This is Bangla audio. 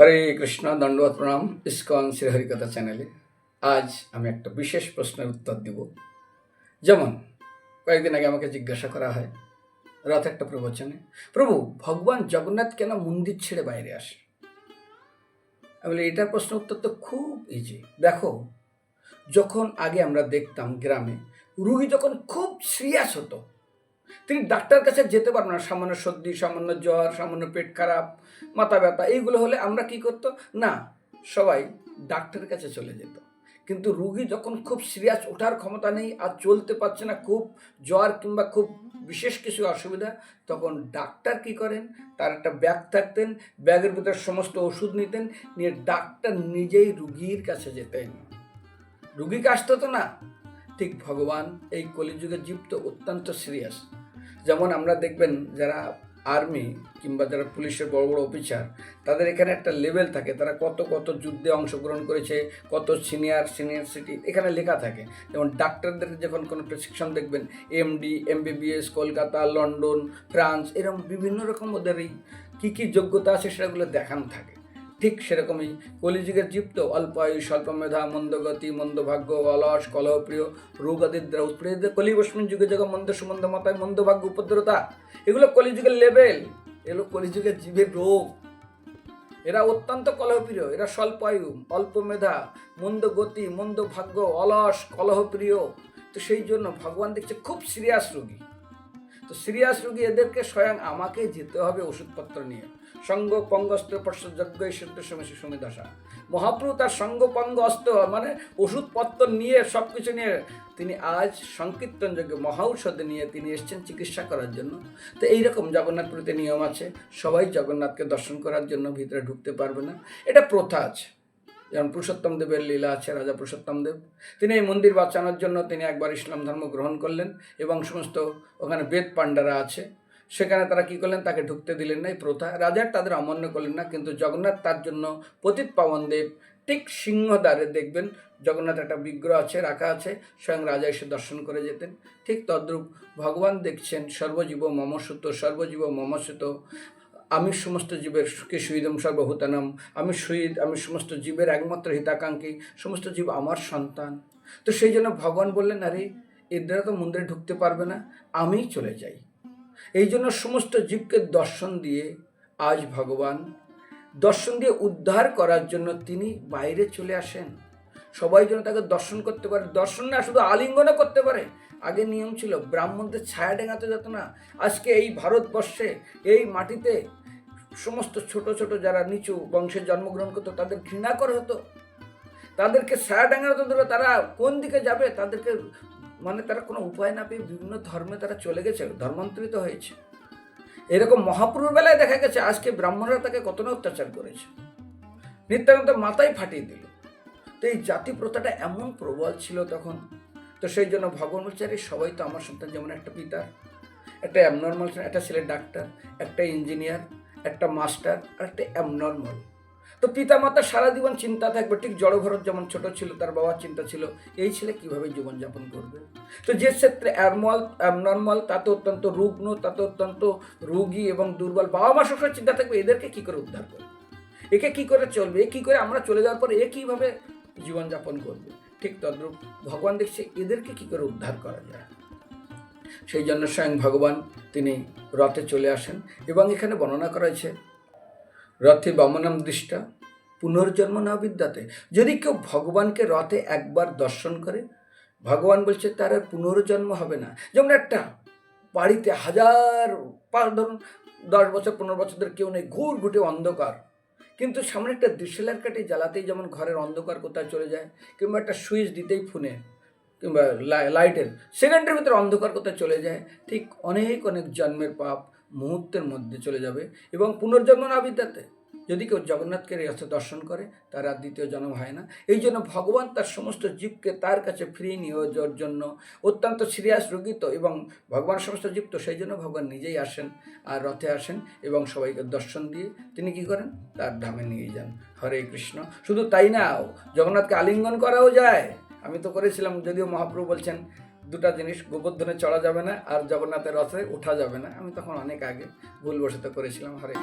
হরে কৃষ্ণ দণ্ডবত প্রণাম। ইস্কন শ্রীহরিকথা চ্যানেলে আজ আমি একটা বিশেষ প্রশ্নের উত্তর দিব। যেমন, কয়েকদিন আগে আমাকে জিজ্ঞাসা করা হয় রথ একটা প্রবচনে, প্রভু, ভগবান জগন্নাথ কেন মন্দির ছেড়ে বাইরে আসে? আমি বলি, এটার প্রশ্ন উত্তর তো খুব ইজি দেখো, যখন আগে আমরা দেখতাম গ্রামে, রুগী যখন খুব সিরিয়াস হতো তিনি ডাক্তার কাছে যেতে পারব না। সামান্য সর্দি, সামান্য জ্বর, সামান্য পেট খারাপ, মাথা ব্যথা, এইগুলো হলে আমরা কি করতো? না, সবাই ডাক্তারের কাছে চলে যেত। কিন্তু রুগী যখন খুব সিরিয়াস ওঠার ক্ষমতা নেই আর চলতে পারছে না, খুব জ্বর কিংবা খুব বিশেষ কিছু অসুবিধা, তখন ডাক্তার কি করেন? তার একটা ব্যাগ থাকতেন, ব্যাগের ভিতরে সমস্ত ওষুধ নিতেন, নিয়ে ডাক্তার নিজেই রুগীর কাছে যেতেন। রুগীকে আসতে তো না। ঠিক ভগবান এই কলিযুগের জীব তো অত্যন্ত সিরিয়াস যেমন আমরা দেখবেন যারা আর্মি কিংবা যারা পুলিশের বড় বড় অফিসার, তাদের এখানে একটা লেভেল থাকে। তারা কত কত যুদ্ধে অংশগ্রহণ করেছে, কত সিনিয়র সিনিয়র সিটি, এখানে লেখা থাকে। যেমন ডাক্তারদের যখন কোনো প্রেসক্রিপশন দেখবেন MD MBBS Kolkata, London, France, এরকম বিভিন্ন রকম ওদের এই কী কী যোগ্যতা আছে সেটাগুলো দেখানো থাকে। ঠিক সেরকমই। কলিযুগের জীব অল্প আয়ু স্বল্প মেধা মন্দগতি, মন্দভাগ্য, অলস, কলহপ্রিয় রোগ আদির দ্বারা উৎপীড়িত কলিবস্মিন যুগে যুগে মন্দ সুমন্দ মতায় মন্দভাগ্য, উপদ্রতা, এগুলো কলিযুগের লেভেল। এগুলো কলিযুগের জীবের রোগ। এরা অত্যন্ত কলহপ্রিয়, এরা স্বল্প আয়ু অল্প মেধা মন্দ গতি মন্দ ভাগ্য অলস, কলহপ্রিয়। তো সেই জন্য ভগবান দেখছে খুব সিরিয়াস রোগী। তো সিরিয়াস রোগী এদেরকে স্বয়ং আমাকে যেতে হবে ওষুধপত্র নিয়ে। সঙ্গ পঙ্গস্ত্র পর্ষ যজ্ঞ সিদ্ধ সমস্যা সমিদশা মহাপ্রভু তার সঙ্গ পঙ্গ অস্ত্র মানে ওষুধপত্র নিয়ে সব কিছু নিয়ে তিনি আজ সংকীর্তন যজ্ঞ মহাঔষধ নিয়ে তিনি এসছেন চিকিৎসা করার জন্য। তো এইরকম জগন্নাথপুরীতে নিয়ম আছে, সবাই জগন্নাথকে দর্শন করার জন্য ভিতরে ঢুকতে পারবে না। এটা প্রথা আছে। যেমন পুরুষোত্তম দেবের লীলা আছে, রাজা পুরুষোত্তম দেব। তিনি এই মন্দির বাঁচানোর জন্য তিনি একবার ইসলাম ধর্ম গ্রহণ করলেন এবং সমস্ত ওখানে বেদ পাণ্ডারা আছে। সেখানে তারা কি করলেন? তাকে ঢুকতে দিলেন না এই প্রথা। রাজার তাদের অমান্য করলেন না, কিন্তু জগন্নাথ তার জন্য পতিত পাবন দেব ঠিক সিংহদ্বারে দেখবেন জগন্নাথ একটা বিগ্রহ আছে, রাখা আছে, স্বয়ং রাজা এসে দর্শন করে যেতেন। ঠিক তদ্রূপ ভগবান দেখছেন, সর্বজীব মমসুত সর্বজীব মমসুত, আমি সমস্ত জীবের সুখে সুইদম সর্বভূতানম, আমি সুইদ, আমি সমস্ত জীবের একমাত্র হিতাকাঙ্ক্ষী, সমস্ত জীব আমার সন্তান। তো সেই জন্য ভগবান বললেন, আরে, এদের তো মন্দিরে ঢুকতে পারবে না, আমিই চলে যাই। এই জন্য সমস্ত জীবকে দর্শন দিয়ে আজ ভগবান দর্শন দিয়ে উদ্ধার করার জন্য তিনি বাইরে চলে আসেন। সবাই যেন তাকে দর্শন করতে পারে। দর্শন না, শুধু আলিঙ্গনও করতে পারে। আগে নিয়ম ছিল, ব্রাহ্মণদের ছায়া ডেঙাতে যেত না। আজকে এই ভারতবর্ষে, এই মাটিতে সমস্ত ছোট ছোট যারা নিচু বংশে জন্মগ্রহণ করতো, তাদের ঘৃণা করা হতো। তাদেরকে ছায়া ধরো তারা কোন দিকে যাবে? তাদেরকে মানে তারা কোনো উপায় না পেয়ে বিভিন্ন ধর্মে তারা চলে গেছে, ধর্মান্তরিত হয়েছে। এরকম মহাপুরুর বেলায় দেখা গেছে, আজকে ব্রাহ্মণরা তাকে কতটা অত্যাচার করেছে। নিত্যানন্দ মাথায় ফাটিয়ে দিল। তো এই জাতি প্রথাটা এমন প্রবল ছিল তখন, তো সেই জন্য ভগবান বলছে সবাই তো আমার সন্তান, যেমন একটা পিতা একটা অ্যাবনর্মাল একটা ছেলে ডাক্তার একটা ইঞ্জিনিয়ার একটা মাস্টার আর একটা অ্যাবনর্মাল তো পিতা মাতার সারা জীবন চিন্তা থাকবে, ঠিক জড়ভরত যেমন ছোট ছিল, তার বাবার চিন্তা ছিল, এই ছেলে কীভাবে জীবনযাপন করবে? তো যে ক্ষেত্রে অ্যাবনর্মাল অ্যাবনর্মাল, তাতে অত্যন্ত রুগ্ন, তাতে অত্যন্ত রোগী এবং দুর্বল বাবা মা সবসময় চিন্তা থাকবে, এদেরকে কী করে উদ্ধার করবে? একে কি করে চলবে? এ কী করে আমরা চলে যাওয়ার পর এ কীভাবে জীবনযাপন করবে? ঠিক তদ্রূপ ভগবান দেখছে এদেরকে কি করে উদ্ধার করা যায়? সেই জন্য স্বয়ং ভগবান তিনি রথে চলে আসেন এবং এখানে বর্ণনা করা হয়েছে রথে বমনম দৃষ্টা, পুনর্জন্ম না বিদ্যাতে। যদি কেউ ভগবানকে রথে একবার দর্শন করে, ভগবান বলছে তার আর পুনর্জন্ম হবে না। যেমন একটা বাড়িতে হাজার, পাঁচ, ধরুন দশ বছর, পনেরো বছর ধরে কেউ নেই, ঘুর ঘুটে অন্ধকার। কিন্তু সামনে একটা ডিসেলার কাটে জ্বালাতেই যেমন ঘরের অন্ধকার কোথায় চলে যায়, কিংবা একটা সুইচ দিতেই ফোনে, কিংবা লাই- লাইটের, সেকেন্ডের ভিতরে অন্ধকার কোথায় চলে যায়, ঠিক অনেক অনেক জন্মের পাপ মুহূর্তের মধ্যে চলে যাবে এবং পুনর্জন্ম না বিদ্যাতে। যদি কেউ জগন্নাথকে রথে দর্শন করে, তার আর দ্বিতীয় জন্ম হয় না। এই জন্য ভগবান তার সমস্ত জীবকে তার কাছে ফ্রি নিয়ে যাওয়ার জন্য অত্যন্ত সিরিয়াস, রোগিত এবং ভগবান সমস্ত জীব তো সেই জন্য ভগবান নিজেই আসেন আর রথে আসেন এবং সবাইকে দর্শন দিয়ে তিনি কি করেন? তার ধামে নিয়ে যান। হরে কৃষ্ণ। শুধু তাই না, জগন্নাথকে আলিঙ্গন করাও যায়। আমি তো করেছিলাম, যদিও মহাপ্রভু বলছেন দুটা জিনিস গোবর্ধনে চড়া যাবে না আর জগন্নাথের রথে ওঠা যাবে না। আমি তখন অনেক আগে ভুলবশত করেছিলাম, হরে